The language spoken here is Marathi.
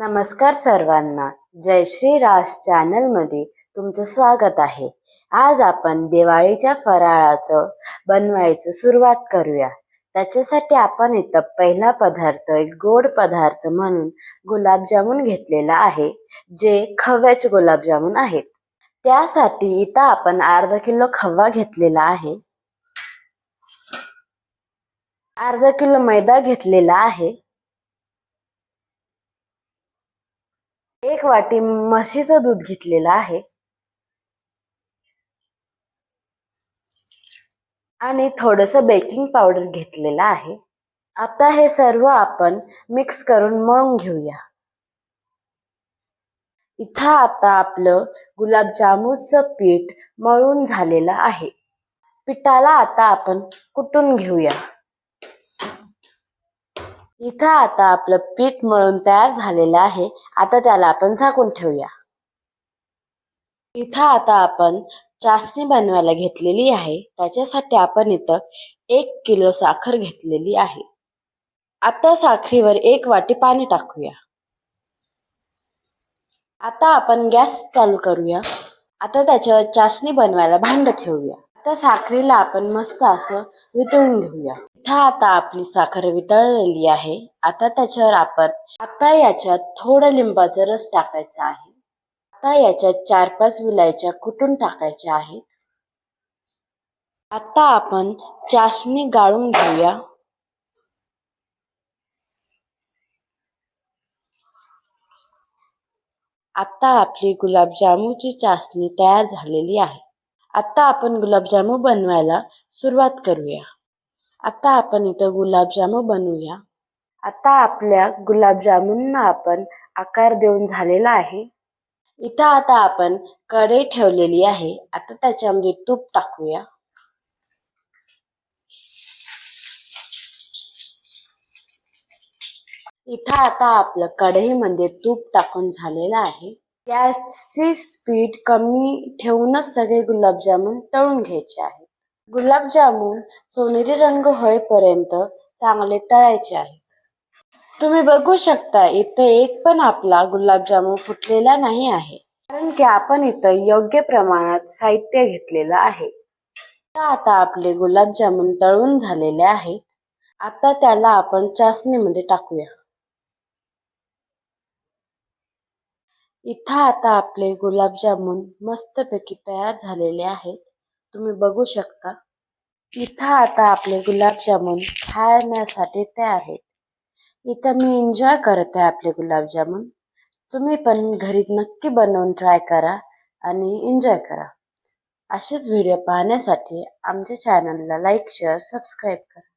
नमस्कार सर्वांना. जय श्री रास चॅनलमध्ये तुमचं स्वागत आहे. आज आपण दिवाळीच्या फराळाचं बनवायचं सुरुवात करूया. त्याच्यासाठी आपण इथं पहिला पदार्थ एक गोड पदार्थ म्हणून गुलाबजामुन घेतलेला आहे जे खव्याचे गुलाबजामुन आहेत. त्यासाठी इथं आपण अर्धा किलो खवा घेतलेला आहे. अर्धा किलो मैदा घेतलेला आहे. एक वाटी म्हशीचं दूध घेतलेलं आहे. आणि थोडस बेकिंग पावडर घेतलेलं आहे. आता हे सर्व आपण मिक्स करून मळून घेऊया. इथं आता आपलं गुलाबजामुनचं पीठ मळून झालेलं आहे. पिठाला आता आपण कुटून घेऊया. इथं आता आपलं पीठ मळून तयार झालेलं आहे. आता त्याला आपण झाकून ठेवूया. इथं आता आपण चासणी बनवायला घेतलेली आहे. त्याच्यासाठी आपण इथं एक किलो साखर घेतलेली आहे. आता साखरेवर एक वाटी पाणी टाकूया. आता आपण गॅस चालू करूया. आता त्याच्यावर चासणी बनवायला भांड ठेवूया. आता साखरेला आपण मस्त असं वितळून घेऊया. इथं आता आपली साखर वितळलेली आहे. आता त्याच्यावर आपण आता याच्यात थोडं लिंबाचा रस टाकायचा आहे. आता याच्यात चार पाच विलायच्या कुटून टाकायच्या आहेत. आता आपण चाशणी गाळून घेऊया. आता आपली गुलाबजामुची चासणी तयार झालेली आहे. आता आपण गुलाबजामू बनवायला सुरुवात करूया. आत्ता आपण इथं गुलाबजामू बनवूया. आता आपल्या गुलाबजामुनना आपण आकार देऊन झालेला आहे. इथं आता आपण कढई ठेवलेली आहे. आता त्याच्यामध्ये तूप टाकूया. इथं आता आपलं कढईमध्ये तूप टाकून झालेलं आहे. गॅसची स्पीड कमी ठेवूनच सगळे गुलाबजामुन तळून घ्यायचे आहेत. गुलाबजामुन सोनेरी रंग होईपर्यंत चांगले तळायचे आहेत. तुम्ही बघू शकता इथे एक पण आपला गुलाबजामुन फुटलेला नाही आहे. कारण की आपण इथं योग्य प्रमाणात साहित्य घेतलेलं आहे. आता आपले गुलाबजामुन तळून झालेले आहेत. आता त्याला आपण चाचणीमध्ये टाकूया. इथं आता आपले गुलाबजामुन मस्तपैकी तयार झालेले आहेत. तुम्ही बघू शकता. इथं आता आपले गुलाबजामुन खाण्यासाठी तयार आहेत. इथं मी एन्जॉय करत आहे आपले गुलाबजामुन. तुम्ही पण घरी नक्की बनवून ट्राय करा आणि एन्जॉय करा. असेच व्हिडिओ पाहण्यासाठी आमच्या चॅनलला लाईक शेअर सबस्क्राईब करा.